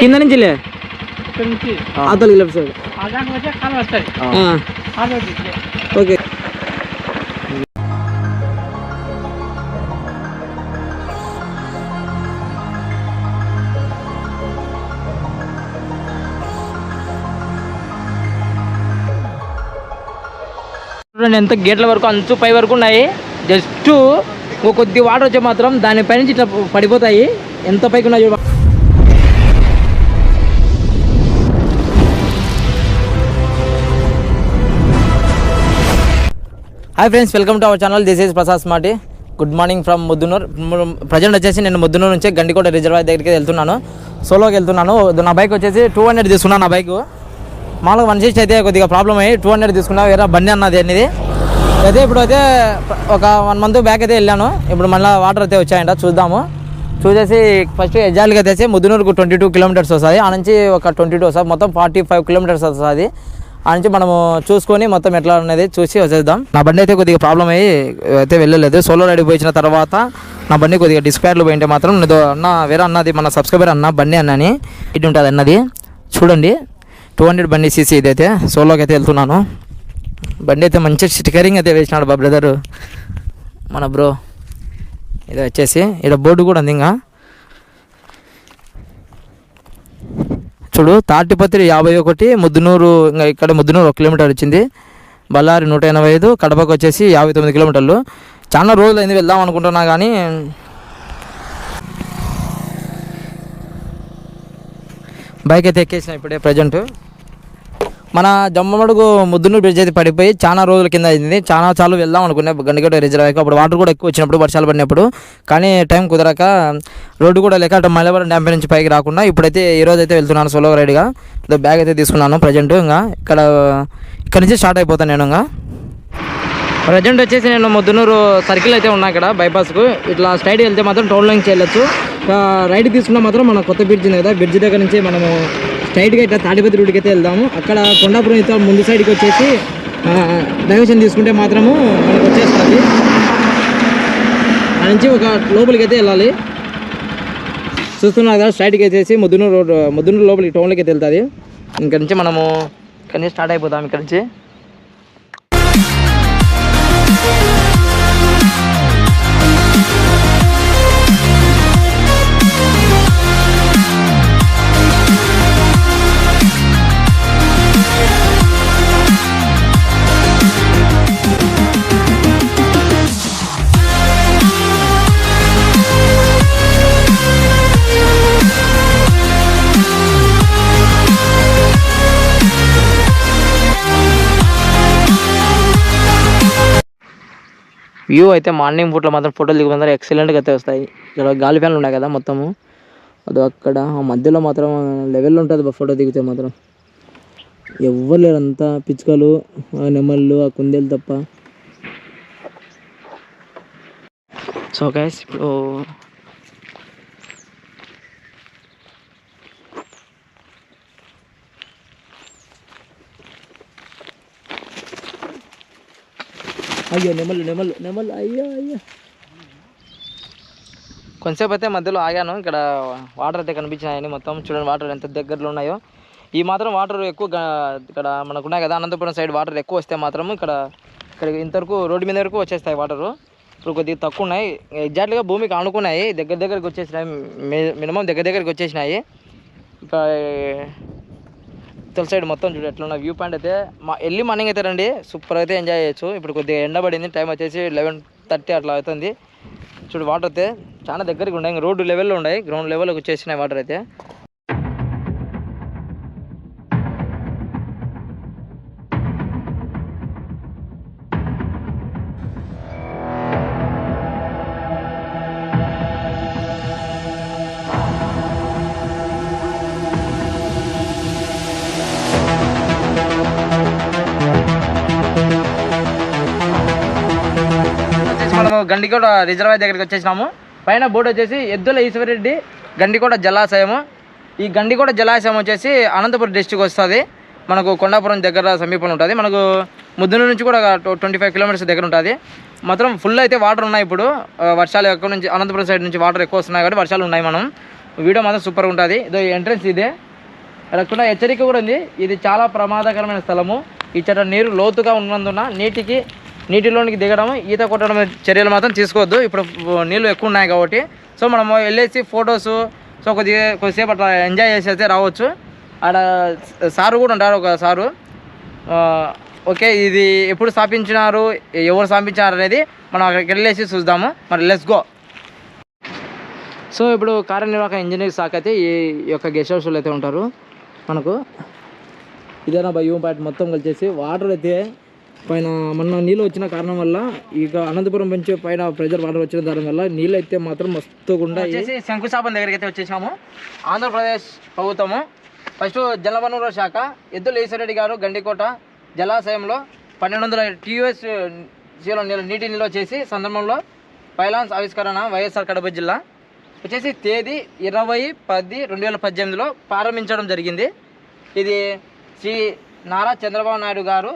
కింద నుంచి left side okay. చూడండి ఎంత గేట్ల వరకు అంచు పై వరకు ఉన్నాయి. జస్ట్ ఒక కొద్ది వాటర్ వచ్చే మాత్రం దానిపై నుంచి ఇట్లా పడిపోతాయి. ఎంత పైకి ఉన్నాయి చూడ. Hi friends welcome to our channel this is Prasad smarty good morning from Muddanur present వచ్చేసి నేను ముద్దునూరు నుంచి గండికోట రిజర్వాయర్ దగ్గరికి వెళ్తున్నాను. సోలోకి వెళ్తున్నాను. నా బైక్ వచ్చేసి టూ హండ్రెడ్ తీసుకున్నాను నా బైక్ మామూలుగా వన్ సిక్స్టీ అయితే కొద్దిగా ప్రాబ్లం అయ్యి టూ హండ్రెడ్ తీసుకున్నా. వేరే బండి అన్నది అనేది అయితే ఇప్పుడు అయితే ఒక వన్ మంత్ బ్యాక్ అయితే వెళ్ళాను. ఇప్పుడు మళ్ళీ వాటర్ అయితే వచ్చాయంట చూద్దాము. చూసేసి ఫస్ట్ ఎజాల్గా అయితే ముద్దునూరుకు ట్వంటీ టూ కిలోమీటర్స్ వస్తుంది. ఆ నుంచి ఒక ట్వంటీ టూ వస్తుంది. మొత్తం ఫార్టీ ఫైవ్ కిలోమీటర్స్ వస్తుంది. ఆ నుంచి మనము చూసుకొని మొత్తం ఎట్లా అనేది చూసి వచ్చేద్దాం. నా బండి అయితే కొద్దిగా ప్రాబ్లం అయ్యి అయితే వెళ్ళలేదు. సోలో రైడ్ పోయించిన తర్వాత నా బండి కొద్దిగా డిస్పేర్లు పోయింటే మాత్రం నేను అన్న వేరే అన్నది మన సబ్స్క్రైబర్ అన్న బండి అన్నని ఇటు ఉంటుంది అన్నది. చూడండి టూ హండ్రెడ్ బండి సీసీ ఇదైతే సోలోకి అయితే వెళ్తున్నాను. బండి అయితే మంచి స్టికరింగ్ అయితే వేసినాడు బా బ్రదరు మన బ్రో ఇది వచ్చేసి ఇక్కడ బోర్డు కూడా ఉంది ఇంకా. చూడు తాటిపత్రి యాభై ఒకటి ముద్దునూరు ఇంకా ఇక్కడ ముద్దునూరు ఒక కిలోమీటర్ వచ్చింది. బళ్ళారి నూట ఎనభై ఐదు కడపకు వచ్చేసి యాభై తొమ్మిది కిలోమీటర్లు. చాలా రోజులు అయింది వెళ్దాం అనుకుంటున్నా కానీ బైక్ అయితే ఎక్కేసిన ఇప్పుడే ప్రజెంట్ మన జమ్మడుగు ముద్దునూరు బ్రిడ్జ్ అయితే పడిపోయి చాలా రోజుల కింద అయింది. చాలా చాలు వెళ్దాం అనుకున్నా గండిగడ్డ రిజర్వ్ అప్పుడు వాటర్ కూడా ఎక్కువ వచ్చినప్పుడు వర్షాలు పడినప్పుడు. కానీ టైం కుదరక రోడ్డు కూడా లేక అటు మలబారం డ్యామ్ నుంచి పైకి రాకుండా ఇప్పుడైతే ఈ రోజు అయితే వెళ్తున్నాను సోలో రైడ్గా ఇదో బ్యాగ్ అయితే తీసుకున్నాను ప్రజెంట్ ఇంకా. ఇక్కడ ఇక్కడ నుంచి స్టార్ట్ అయిపోతాను నేను ఇంకా. ప్రజెంట్ వచ్చేసి నేను ముద్దునూరు సర్కిల్ అయితే ఉన్నా ఇక్కడ బైపాస్కు ఇట్లా స్ట్రైట్ వెళ్తే మాత్రం టౌన్ వెళ్ళొచ్చు రైడ్ తీసుకున్నా మాత్రం మన కొత్త బ్రిడ్జ్ ఉంది కదా బ్రిడ్జ్ దగ్గర నుంచి మనము స్ట్రైట్గా ఇట్లా తాడిపత్రి రోడ్డుకి అయితే వెళ్దాము. అక్కడ కొండాపురం అయితే ముందు సైడ్కి వచ్చేసి డైవర్షన్ తీసుకుంటే మాత్రము మనకు వచ్చేస్తుంది. ఆ నుంచి ఒక లోపలికి అయితే వెళ్ళాలి. చూస్తున్నారు కదా స్ట్రైట్కి వచ్చేసి ముద్దునూరు రోడ్ ముద్దునూరు లోపలికి టౌన్లోకి అయితే వెళ్తుంది. ఇక్కడ నుంచి మనము ఇక్కడ నుంచి స్టార్ట్ అయిపోతాం ఇక్కడ నుంచి. వ్యూ అయితే మార్నింగ్ పూట్లో మాత్రం ఫోటోలు దిగుతుందా ఎక్సలెంట్గా అయితే వస్తాయి. ఇక్కడ గాలి ఫ్యాన్లు ఉన్నాయి కదా మొత్తము. అది అక్కడ మధ్యలో మాత్రం లెవెల్ ఉంటుంది ఫోటో దిగితే మాత్రం. ఎవ్వరు లేరు అంతా పిచ్చుకలు ఆ నెమళ్ళు ఆ కుందేలు తప్ప. సో గైస్ ఇప్పుడు అయ్యో నెమలు నెమలు నెమలు అయ్యో అయ్యో. కొంతసేపు అయితే మధ్యలో ఆగాను. ఇక్కడ వాటర్ అయితే కనిపించినాయని మొత్తం. చూడండి వాటర్ ఎంత దగ్గరలో ఉన్నాయో. ఈ మాత్రం వాటర్ ఎక్కువ ఇక్కడ మనకు ఉన్నాయి కదా అనంతపురం సైడ్ వాటర్ ఎక్కువ వస్తే మాత్రం ఇక్కడ ఇక్కడ ఇంతవరకు రోడ్డు మీద వరకు వచ్చేస్తాయి వాటరు. ఇప్పుడు కొద్దిగా తక్కువ ఉన్నాయి ఎగ్జాక్ట్గా భూమికి ఆనుకున్నాయి. దగ్గర దగ్గరికి వచ్చేసినాయి. మినిమం దగ్గర దగ్గరికి వచ్చేసినాయి. ఇక ఇతల సైడ్ మొత్తం చూడు ఎట్లా ఉన్న వ్యూ పాయింట్ అయితే. మా ఎర్లీ మార్నింగ్ అయితే రండి సూపర్ అయితే ఎంజాయ్ చేయొచ్చు. ఇప్పుడు కొద్దిగా ఎండబడింది టైం వచ్చేసి లెవెన్ థర్టీ అట్లా అవుతుంది. చూడు వాటర్ అయితే చాలా దగ్గరికి ఉన్నాయి రోడ్డు లెవెల్లో ఉన్నాయి గ్రౌండ్ లెవెల్కి వచ్చేసినాయి వాటర్ అయితే. మేము గండికోట రిజర్వాయర్ దగ్గరికి వచ్చేసినాము. పైన బోర్డు వచ్చేసి ఎద్దుల ఈశ్వరెడ్డి గండికోట జలాశయము ఈ గండికోట జలాశయం వచ్చేసి అనంతపురం డిస్టిక్ వస్తుంది. మనకు కొండాపురం దగ్గర సమీపంలో ఉంటుంది. మనకు ముద్దునూరు నుంచి కూడా ట్వంటీ ఫైవ్ కిలోమీటర్స్ దగ్గర ఉంటుంది. మాత్రం ఫుల్ అయితే వాటర్ ఉన్నాయి ఇప్పుడు. వర్షాలు ఎక్కడి నుంచి అనంతపురం సైడ్ నుంచి వాటర్ ఎక్కువ వస్తున్నాయి కాబట్టి వర్షాలు ఉన్నాయి మనం. వీడియో మాత్రం సూపర్గా ఉంటుంది. ఇదో ఎంట్రన్స్ ఇదే. అక్కడ హెచ్చరిక కూడా ఉంది. ఇది చాలా ప్రమాదకరమైన స్థలము. ఇచ్చట నీరు లోతుగా ఉన్నందున నీటికి నీటిలోనికి దిగడం ఈత కొట్టడం చర్యలు మాత్రం తీసుకోవద్దు. ఇప్పుడు నీళ్ళు ఎక్కువ ఉన్నాయి కాబట్టి. సో మనం వెళ్ళేసి ఫొటోస్ సో కొద్దిగా కొద్దిసేపు అట్లా ఎంజాయ్ చేసేస్తే రావచ్చు. ఆడ సారు కూడా ఉంటారు ఒక సారు. ఓకే ఇది ఎప్పుడు స్థాపించినారు ఎవరు స్థాపించినారు అనేది మనం అక్కడికి వెళ్ళేసి చూద్దాము. మరి లెట్స్ గో సో ఇప్పుడు కార్యనిర్వాహక ఇంజనీర్ శాఖ అయితే ఈ యొక్క గెస్ట్ హౌస్లో అయితే ఉంటారు. మనకు ఇదేనా భయం పాయింట్ మొత్తం కలిసేసి వాటర్ అయితే పైన మొన్న నీళ్ళు వచ్చిన కారణం వల్ల ఇక అనంతపురం నుంచి పైన ప్రెజర్ వాటర్ వచ్చిన దాని వల్ల నీళ్ళు అయితే మాత్రం మస్తు వచ్చేసి శంకుస్థాపన దగ్గరికి అయితే వచ్చేసాము. ఆంధ్రప్రదేశ్ ప్రభుత్వము. ఫస్ట్ జలవనరుల శాఖ ఎద్దుల ఈశ్వరెడ్డి గారు గండికోట జలాశయంలో పన్నెండు వందల టీయూఎస్ జీరో నీటి నిల్వ చేసి సందర్భంలో పైలాన్స్ ఆవిష్కరణ వైఎస్ఆర్ కడప జిల్లా. వచ్చేసి తేదీ ఇరవై పది రెండు వేల పద్దెనిమిదిలో ప్రారంభించడం జరిగింది. ఇది శ్రీ నారా చంద్రబాబు నాయుడు గారు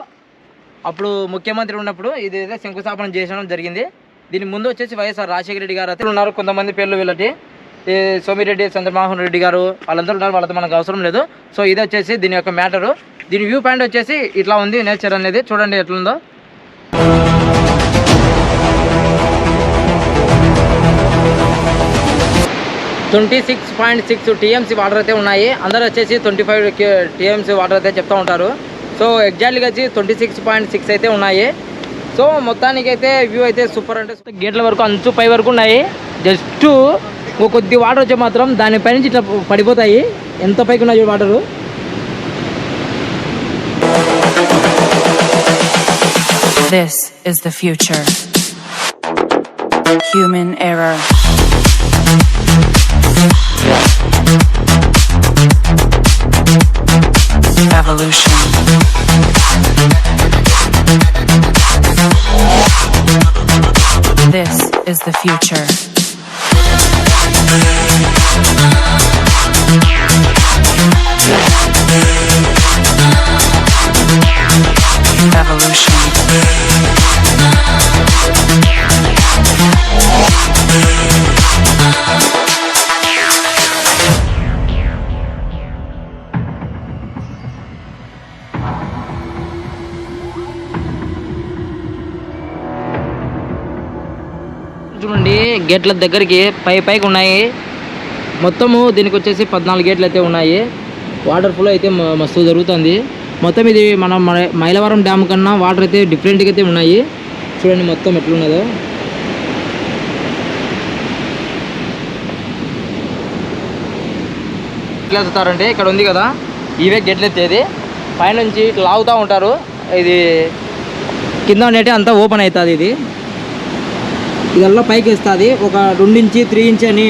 అప్పుడు ముఖ్యమంత్రి ఉన్నప్పుడు ఇది శంకుస్థాపన చేసడం జరిగింది. దీని ముందు వచ్చేసి వైఎస్ఆర్ రాజశేఖర రెడ్డి గారు అయితే ఉన్నారు. కొంతమంది పేర్లు వీళ్ళటి సోమిరెడ్డి చంద్రమోహన్ రెడ్డి గారు వాళ్ళందరూ ఉన్నారు. వాళ్ళతో మనకు అవసరం లేదు. సో ఇది వచ్చేసి దీని యొక్క మ్యాటరు. దీని వ్యూ పాయింట్ వచ్చేసి ఇట్లా ఉంది. నేచర్ అనేది చూడండి ఎట్లుందో. Twenty six point six TMC water అయితే ఉన్నాయి. అందరూ వచ్చేసి ట్వంటీ ఫైవ్ టీఎంసీ వాటర్ అయితే చెప్తూ ఉంటారు. సో ఎగ్జాక్ట్గా వచ్చి ట్వంటీ సిక్స్ పాయింట్ సిక్స్ అయితే ఉన్నాయి. సో మొత్తానికి అయితే వ్యూ అయితే సూపర్ అంటే గేట్ల వరకు అంచు పై వరకు ఉన్నాయి. జస్ట్ ఒక కొద్ది వాటర్ వచ్చే మాత్రం దానిపై నుంచి ఇట్లా పడిపోతాయి. ఎంత పైకి ఉన్నాయి water? This is the future. Human error. Evolution. This is the future. గేట్ల దగ్గరికి పై పైకి ఉన్నాయి. మొత్తము దీనికి వచ్చేసి పద్నాలుగు గేట్లు అయితే ఉన్నాయి. వాటర్ ఫ్లో అయితే మస్తు జరుగుతుంది. మొత్తం ఇది మన మైలవరం డ్యామ్ కన్నా వాటర్ అయితే డిఫరెంట్గా అయితే ఉన్నాయి. చూడండి మొత్తం ఎట్లున్నదో. ఎట్లా ఎత్తుతారంటే ఇక్కడ ఉంది కదా ఇవే గెట్లు ఎత్తేది. పైనుంచి ఇట్లా లాగుతూ ఉంటారు. ఇది కింద ఉండేటి అంతా ఓపెన్ అవుతుంది ఇది. ఇదల్లా పైకి వేస్తుంది. ఒక రెండు ఇంచి త్రీ ఇంచ్ అని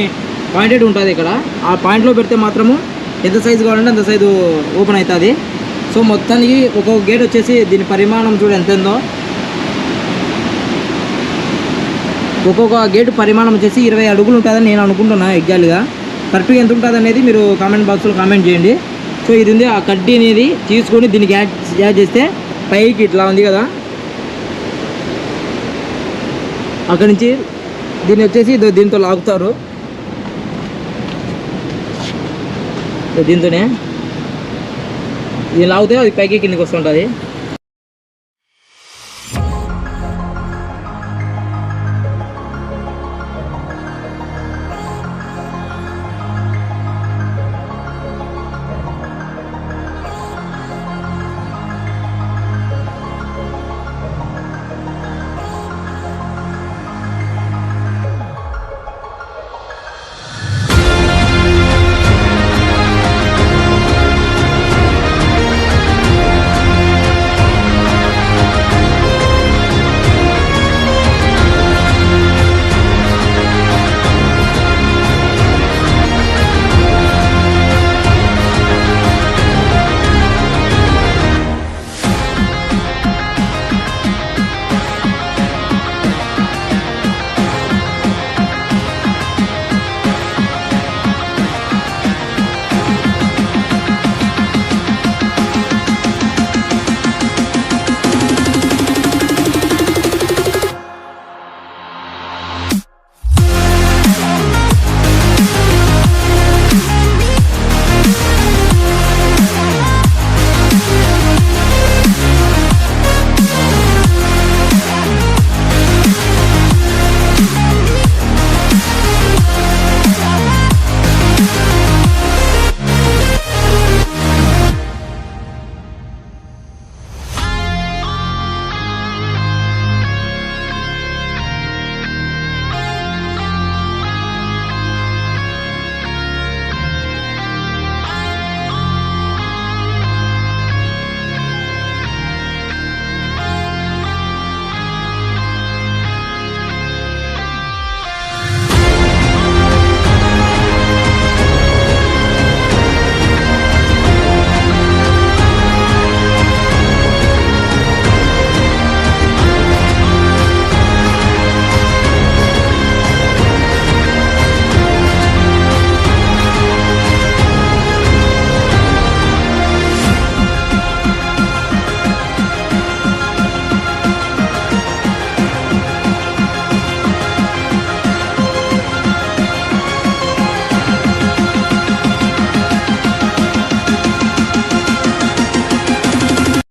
పాయింటెడ్ ఉంటుంది ఇక్కడ. ఆ పాయింట్లో పెడితే మాత్రము ఎంత సైజు కావాలంటే అంత సైజు ఓపెన్ అవుతుంది సో మొత్తానికి ఒక్కొక్క గేట్ వచ్చేసి దీని పరిమాణం చూడు ఎంత ఉందో ఒక్కొక్క గేటు పరిమాణం వచ్చేసి ఇరవై అడుగులు ఉంటుందని నేను అనుకుంటున్నా ఎగ్జాక్ట్గా కరెక్ట్గా ఎంత ఉంటుంది అనేది మీరు కామెంట్ బాక్స్లో కామెంట్ చేయండి. సో ఇది ఉంది ఆ కడ్డీ అనేది తీసుకొని దీనికి యాడ్ యాడ్ చేస్తే పైకి ఇట్లా ఉంది కదా. అక్కడి నుంచి దీన్ని వచ్చేసి దీంతో లాగుతారు. దీంతోనే. దీన్ని లాగితే అది పైకి కిందకి వస్తుంటుంది.